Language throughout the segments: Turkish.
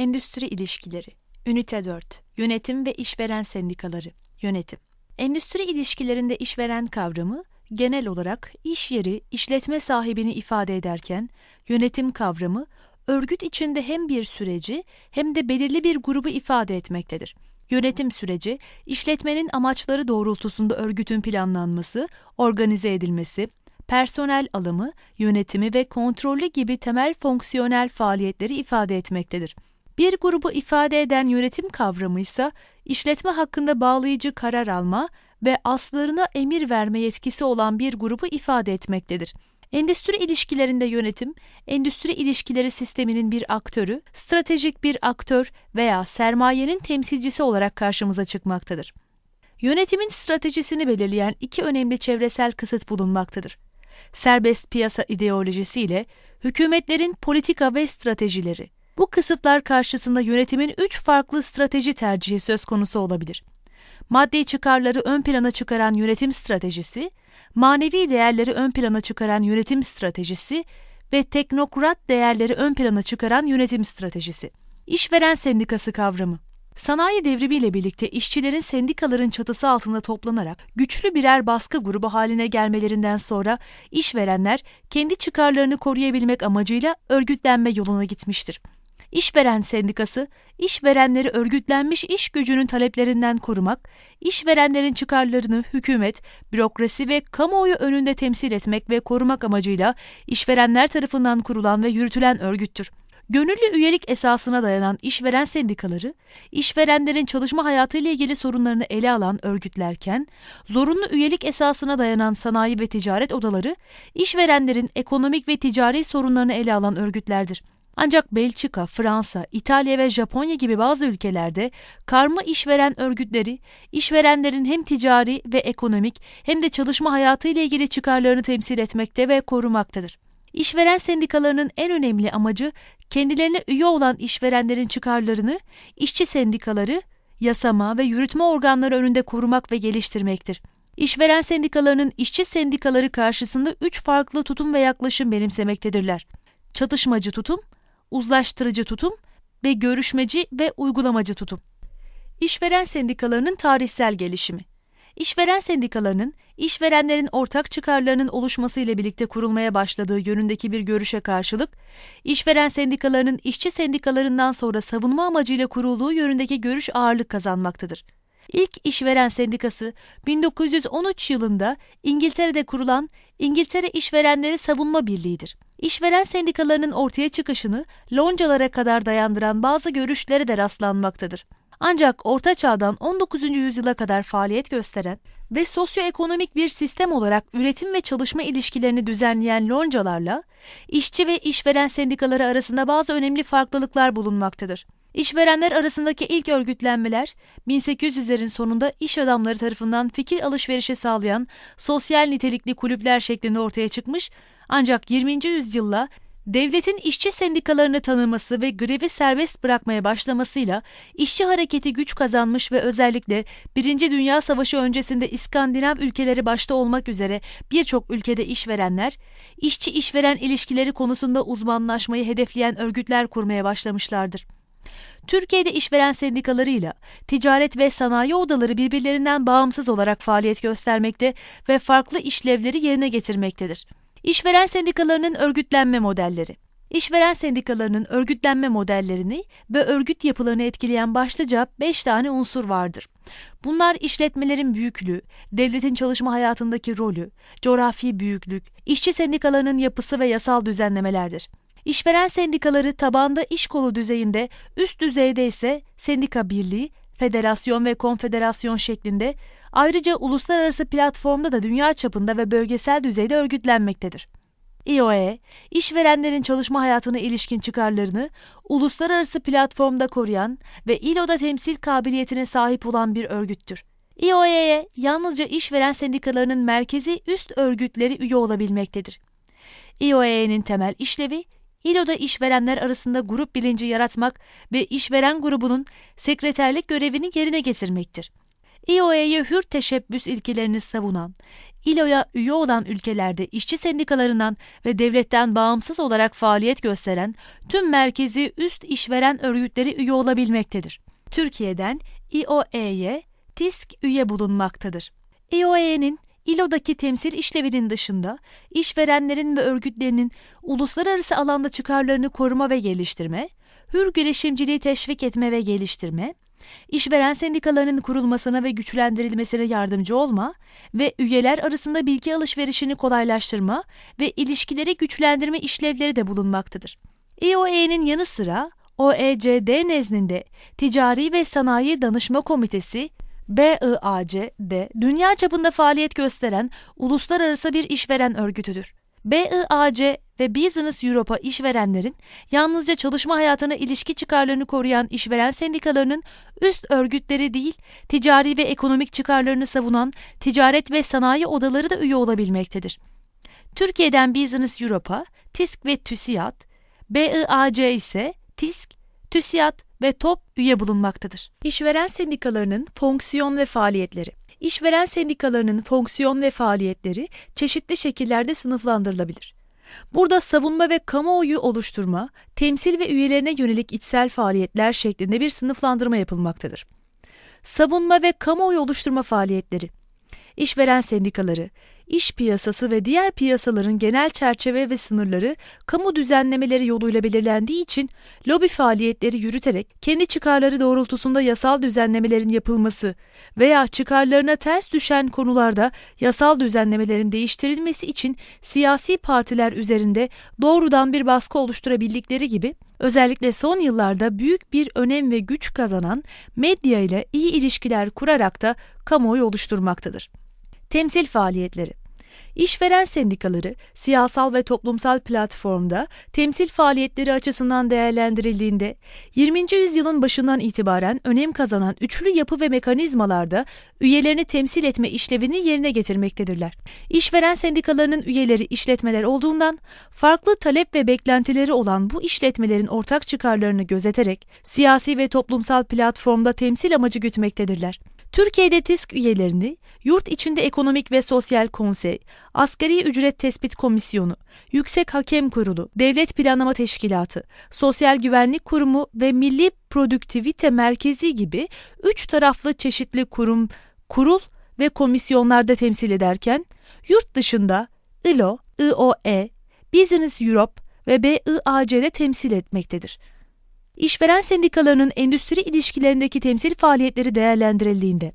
Endüstri ilişkileri. Ünite 4. Yönetim ve işveren sendikaları. Yönetim. Endüstri ilişkilerinde işveren kavramı genel olarak iş yeri, işletme sahibini ifade ederken yönetim kavramı örgüt içinde hem bir süreci hem de belirli bir grubu ifade etmektedir. Yönetim süreci, işletmenin amaçları doğrultusunda örgütün planlanması, organize edilmesi, personel alımı, yönetimi ve kontrolü gibi temel fonksiyonel faaliyetleri ifade etmektedir. Bir grubu ifade eden yönetim kavramı ise işletme hakkında bağlayıcı karar alma ve aslarına emir verme yetkisi olan bir grubu ifade etmektedir. Endüstri ilişkilerinde yönetim, endüstri ilişkileri sisteminin bir aktörü, stratejik bir aktör veya sermayenin temsilcisi olarak karşımıza çıkmaktadır. Yönetimin stratejisini belirleyen iki önemli çevresel kısıt bulunmaktadır. Serbest piyasa ideolojisi ile hükümetlerin politika ve stratejileri. Bu kısıtlar karşısında yönetimin üç farklı strateji tercihi söz konusu olabilir. Maddi çıkarları ön plana çıkaran yönetim stratejisi, manevi değerleri ön plana çıkaran yönetim stratejisi ve teknokrat değerleri ön plana çıkaran yönetim stratejisi. İşveren sendikası kavramı. Sanayi devrimiyle birlikte işçilerin sendikaların çatısı altında toplanarak güçlü birer baskı grubu haline gelmelerinden sonra işverenler kendi çıkarlarını koruyabilmek amacıyla örgütlenme yoluna gitmiştir. İşveren sendikası, işverenleri örgütlenmiş iş gücünün taleplerinden korumak, işverenlerin çıkarlarını hükümet, bürokrasi ve kamuoyu önünde temsil etmek ve korumak amacıyla işverenler tarafından kurulan ve yürütülen örgüttür. Gönüllü üyelik esasına dayanan işveren sendikaları, işverenlerin çalışma hayatıyla ilgili sorunlarını ele alan örgütlerken, zorunlu üyelik esasına dayanan sanayi ve ticaret odaları, işverenlerin ekonomik ve ticari sorunlarını ele alan örgütlerdir. Ancak Belçika, Fransa, İtalya ve Japonya gibi bazı ülkelerde karma işveren örgütleri, işverenlerin hem ticari ve ekonomik hem de çalışma hayatı ile ilgili çıkarlarını temsil etmekte ve korumaktadır. İşveren sendikalarının en önemli amacı kendilerine üye olan işverenlerin çıkarlarını işçi sendikaları, yasama ve yürütme organları önünde korumak ve geliştirmektir. İşveren sendikalarının işçi sendikaları karşısında üç farklı tutum ve yaklaşım benimsemektedirler. Çatışmacı tutum, uzlaştırıcı tutum ve görüşmeci ve uygulamacı tutum. İşveren sendikalarının tarihsel gelişimi. İşveren sendikalarının, işverenlerin ortak çıkarlarının oluşmasıyla birlikte kurulmaya başladığı yönündeki bir görüşe karşılık, işveren sendikalarının işçi sendikalarından sonra savunma amacıyla kurulduğu yönündeki görüş ağırlık kazanmaktadır. İlk işveren sendikası 1913 yılında İngiltere'de kurulan İngiltere İşverenleri Savunma Birliği'dir. İşveren sendikalarının ortaya çıkışını loncalara kadar dayandıran bazı görüşlere de rastlanmaktadır. Ancak Orta Çağ'dan 19. yüzyıla kadar faaliyet gösteren ve sosyoekonomik bir sistem olarak üretim ve çalışma ilişkilerini düzenleyen loncalarla işçi ve işveren sendikaları arasında bazı önemli farklılıklar bulunmaktadır. İşverenler arasındaki ilk örgütlenmeler 1800'lerin sonunda iş adamları tarafından fikir alışverişi sağlayan sosyal nitelikli kulüpler şeklinde ortaya çıkmış ancak 20. yüzyılla devletin işçi sendikalarını tanıması ve grevi serbest bırakmaya başlamasıyla işçi hareketi güç kazanmış ve özellikle Birinci Dünya Savaşı öncesinde İskandinav ülkeleri başta olmak üzere birçok ülkede işverenler, işçi işveren ilişkileri konusunda uzmanlaşmayı hedefleyen örgütler kurmaya başlamışlardır. Türkiye'de işveren sendikalarıyla ticaret ve sanayi odaları birbirlerinden bağımsız olarak faaliyet göstermekte ve farklı işlevleri yerine getirmektedir. İşveren sendikalarının örgütlenme modelleri İşveren sendikalarının örgütlenme modellerini ve örgüt yapılarını etkileyen başlıca 5 tane unsur vardır. Bunlar işletmelerin büyüklüğü, devletin çalışma hayatındaki rolü, coğrafi büyüklük, işçi sendikalarının yapısı ve yasal düzenlemelerdir. İşveren sendikaları tabanda iş kolu düzeyinde, üst düzeyde ise sendika birliği, federasyon ve konfederasyon şeklinde, ayrıca uluslararası platformda da dünya çapında ve bölgesel düzeyde örgütlenmektedir. İOE, işverenlerin çalışma hayatına ilişkin çıkarlarını uluslararası platformda koruyan ve İLO'da temsil kabiliyetine sahip olan bir örgüttür. İOE'ye yalnızca işveren sendikalarının merkezi üst örgütleri üye olabilmektedir. İOE'nin temel işlevi İLO'da işverenler arasında grup bilinci yaratmak ve işveren grubunun sekreterlik görevini yerine getirmektir. İOE'ye hür teşebbüs ilkelerini savunan, İLO'ya üye olan ülkelerde işçi sendikalarından ve devletten bağımsız olarak faaliyet gösteren tüm merkezi üst işveren örgütleri üye olabilmektedir. Türkiye'den İOE'ye TİSK üye bulunmaktadır. İOE'nin İLO'daki temsil işlevinin dışında işverenlerin ve örgütlerinin uluslararası alanda çıkarlarını koruma ve geliştirme, hür girişimciliği teşvik etme ve geliştirme, işveren sendikalarının kurulmasına ve güçlendirilmesine yardımcı olma ve üyeler arasında bilgi alışverişini kolaylaştırma ve ilişkileri güçlendirme işlevleri de bulunmaktadır. İOE'nin yanı sıra OECD nezdinde Ticari ve Sanayi Danışma Komitesi BIAC'de dünya çapında faaliyet gösteren uluslararası bir işveren örgütüdür. BIAC ve Business Europe'a işverenlerin yalnızca çalışma hayatına ilişki çıkarlarını koruyan işveren sendikalarının üst örgütleri değil, ticari ve ekonomik çıkarlarını savunan ticaret ve sanayi odaları da üye olabilmektedir. Türkiye'den Business Europe'a TİSK ve TÜSİAD, BIAC ise TİSK, TÜSİAD ve TOP üye bulunmaktadır. İşveren sendikalarının fonksiyon ve faaliyetleri İşveren sendikalarının fonksiyon ve faaliyetleri çeşitli şekillerde sınıflandırılabilir. Burada savunma ve kamuoyu oluşturma, temsil ve üyelerine yönelik içsel faaliyetler şeklinde bir sınıflandırma yapılmaktadır. Savunma ve kamuoyu oluşturma faaliyetleri İşveren sendikaları, iş piyasası ve diğer piyasaların genel çerçeve ve sınırları kamu düzenlemeleri yoluyla belirlendiği için lobi faaliyetleri yürüterek kendi çıkarları doğrultusunda yasal düzenlemelerin yapılması veya çıkarlarına ters düşen konularda yasal düzenlemelerin değiştirilmesi için siyasi partiler üzerinde doğrudan bir baskı oluşturabildikleri gibi özellikle son yıllarda büyük bir önem ve güç kazanan medya ile iyi ilişkiler kurarak da kamuoyu oluşturmaktadır. Temsil faaliyetleri İşveren sendikaları siyasal ve toplumsal platformda temsil faaliyetleri açısından değerlendirildiğinde 20. yüzyılın başından itibaren önem kazanan üçlü yapı ve mekanizmalarda üyelerini temsil etme işlevini yerine getirmektedirler. İşveren sendikalarının üyeleri işletmeler olduğundan farklı talep ve beklentileri olan bu işletmelerin ortak çıkarlarını gözeterek siyasi ve toplumsal platformda temsil amacı gütmektedirler. Türkiye'de TİSK üyelerini Yurt içinde Ekonomik ve Sosyal Konsey, Asgari Ücret Tespit Komisyonu, Yüksek Hakem Kurulu, Devlet Planlama Teşkilatı, Sosyal Güvenlik Kurumu ve Milli Produktivite Merkezi gibi üç taraflı çeşitli kurum, kurul ve komisyonlarda temsil ederken, yurt dışında ILO, IOE, Business Europe ve BIAC'de temsil etmektedir. İşveren sendikalarının endüstri ilişkilerindeki temsil faaliyetleri değerlendirildiğinde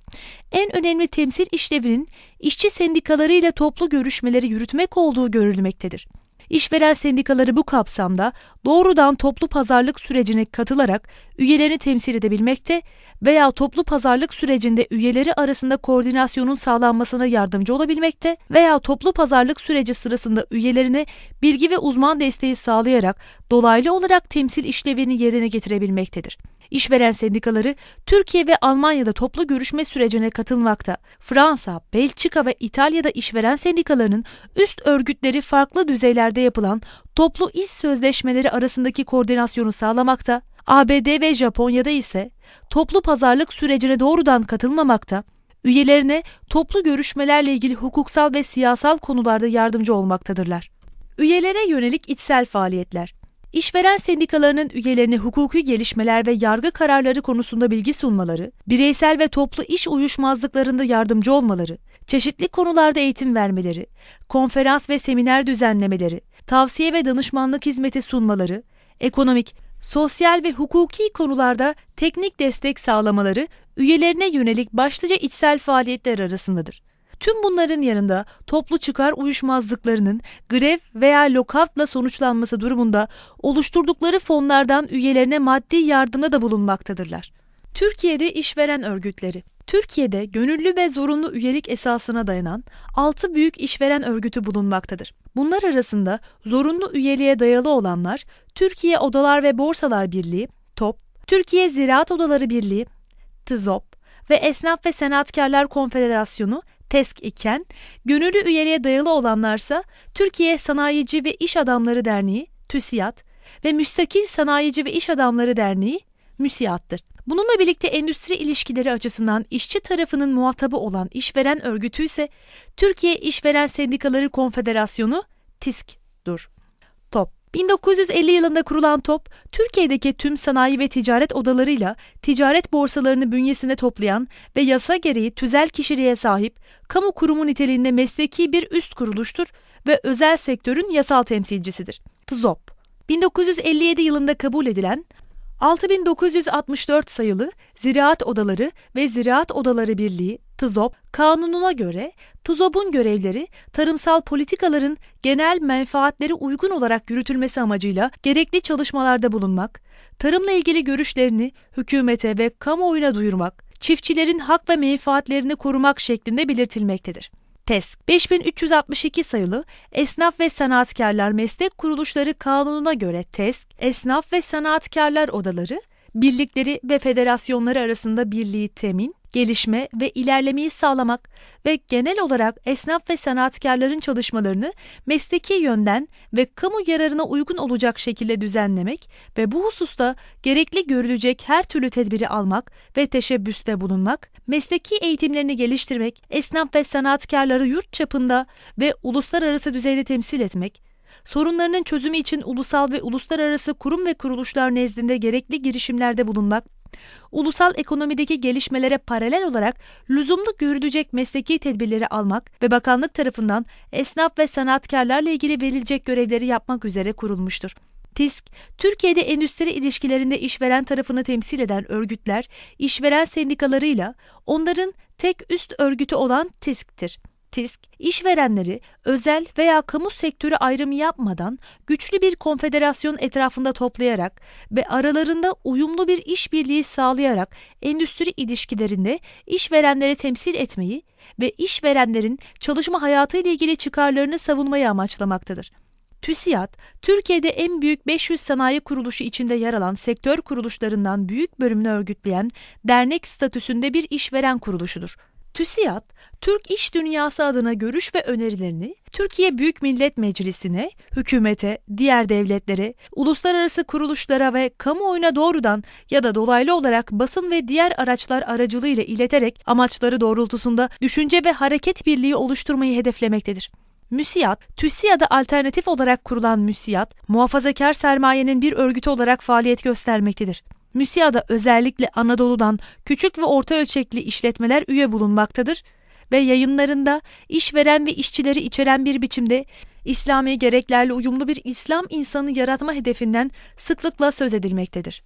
en önemli temsil işlevinin işçi sendikalarıyla toplu görüşmeleri yürütmek olduğu görülmektedir. İşveren sendikaları bu kapsamda doğrudan toplu pazarlık sürecine katılarak üyelerini temsil edebilmekte veya toplu pazarlık sürecinde üyeleri arasında koordinasyonun sağlanmasına yardımcı olabilmekte veya toplu pazarlık süreci sırasında üyelerine bilgi ve uzman desteği sağlayarak dolaylı olarak temsil işlevini yerine getirebilmektedir. İşveren sendikaları Türkiye ve Almanya'da toplu görüşme sürecine katılmakta. Fransa, Belçika ve İtalya'da işveren sendikalarının üst örgütleri farklı düzeylerde yapılan toplu iş sözleşmeleri arasındaki koordinasyonu sağlamakta. ABD ve Japonya'da ise toplu pazarlık sürecine doğrudan katılmamakta, üyelerine toplu görüşmelerle ilgili hukuksal ve siyasal konularda yardımcı olmaktadırlar. Üyelere yönelik içsel faaliyetler İşveren sendikalarının üyelerine hukuki gelişmeler ve yargı kararları konusunda bilgi sunmaları, bireysel ve toplu iş uyuşmazlıklarında yardımcı olmaları, çeşitli konularda eğitim vermeleri, konferans ve seminer düzenlemeleri, tavsiye ve danışmanlık hizmeti sunmaları, ekonomik, sosyal ve hukuki konularda teknik destek sağlamaları üyelerine yönelik başlıca içsel faaliyetler arasındadır. Tüm bunların yanında toplu çıkar uyuşmazlıklarının grev veya lokautla sonuçlanması durumunda oluşturdukları fonlardan üyelerine maddi yardımda da bulunmaktadırlar. Türkiye'de işveren örgütleri Türkiye'de gönüllü ve zorunlu üyelik esasına dayanan 6 büyük işveren örgütü bulunmaktadır. Bunlar arasında zorunlu üyeliğe dayalı olanlar Türkiye Odalar ve Borsalar Birliği, TOP, Türkiye Ziraat Odaları Birliği, TZOP ve Esnaf ve Sanatkarlar Konfederasyonu TESK iken, gönüllü üyeliğe dayalı olanlarsa Türkiye Sanayici ve İş Adamları Derneği, TÜSİAD ve Müstakil Sanayici ve İş Adamları Derneği, müsiattır. Bununla birlikte endüstri ilişkileri açısından işçi tarafının muhatabı olan işveren örgütü ise Türkiye İşveren Sendikaları Konfederasyonu TİSK'dur. TOP 1950 yılında kurulan TOP, Türkiye'deki tüm sanayi ve ticaret odalarıyla ticaret borsalarını bünyesinde toplayan ve yasa gereği tüzel kişiliğe sahip, kamu kurumu niteliğinde mesleki bir üst kuruluştur ve özel sektörün yasal temsilcisidir. TZOP 1957 yılında kabul edilen 6964 sayılı Ziraat Odaları ve Ziraat Odaları Birliği TZOP kanununa göre TZOP'un görevleri tarımsal politikaların genel menfaatleri uygun olarak yürütülmesi amacıyla gerekli çalışmalarda bulunmak, tarımla ilgili görüşlerini hükümete ve kamuoyuna duyurmak, çiftçilerin hak ve menfaatlerini korumak şeklinde belirtilmektedir. TESK 5362 sayılı Esnaf ve Sanatkarlar Meslek Kuruluşları Kanunu'na göre TESK, esnaf ve sanatkarlar odaları, birlikleri ve federasyonları arasında birliği temin, gelişme ve ilerlemeyi sağlamak ve genel olarak esnaf ve sanatkarların çalışmalarını mesleki yönden ve kamu yararına uygun olacak şekilde düzenlemek ve bu hususta gerekli görülecek her türlü tedbiri almak ve teşebbüste bulunmak, mesleki eğitimlerini geliştirmek, esnaf ve sanatkarları yurt çapında ve uluslararası düzeyde temsil etmek, sorunlarının çözümü için ulusal ve uluslararası kurum ve kuruluşlar nezdinde gerekli girişimlerde bulunmak, ulusal ekonomideki gelişmelere paralel olarak lüzumlu görülecek mesleki tedbirleri almak ve bakanlık tarafından esnaf ve sanatkarlarla ilgili verilecek görevleri yapmak üzere kurulmuştur. TİSK, Türkiye'de endüstri ilişkilerinde işveren tarafını temsil eden örgütler, işveren sendikalarıyla onların tek üst örgütü olan TİSK'tir. TİSK, işverenleri özel veya kamu sektörü ayrımı yapmadan güçlü bir konfederasyon etrafında toplayarak ve aralarında uyumlu bir işbirliği sağlayarak endüstri ilişkilerinde işverenleri temsil etmeyi ve işverenlerin çalışma hayatı ile ilgili çıkarlarını savunmayı amaçlamaktadır. TÜSİAD, Türkiye'de en büyük 500 sanayi kuruluşu içinde yer alan sektör kuruluşlarından büyük bölümünü örgütleyen dernek statüsünde bir işveren kuruluşudur. TÜSİAD, Türk iş dünyası adına görüş ve önerilerini Türkiye Büyük Millet Meclisi'ne, hükümete, diğer devletlere, uluslararası kuruluşlara ve kamuoyuna doğrudan ya da dolaylı olarak basın ve diğer araçlar aracılığıyla ileterek amaçları doğrultusunda düşünce ve hareket birliği oluşturmayı hedeflemektedir. MÜSİAD, TÜSİAD'a alternatif olarak kurulan MÜSİAD, muhafazakar sermayenin bir örgütü olarak faaliyet göstermektedir. MÜSİAD'a özellikle Anadolu'dan küçük ve orta ölçekli işletmeler üye bulunmaktadır ve yayınlarında işveren ve işçileri içeren bir biçimde İslami gereklerle uyumlu bir İslam insanı yaratma hedefinden sıklıkla söz edilmektedir.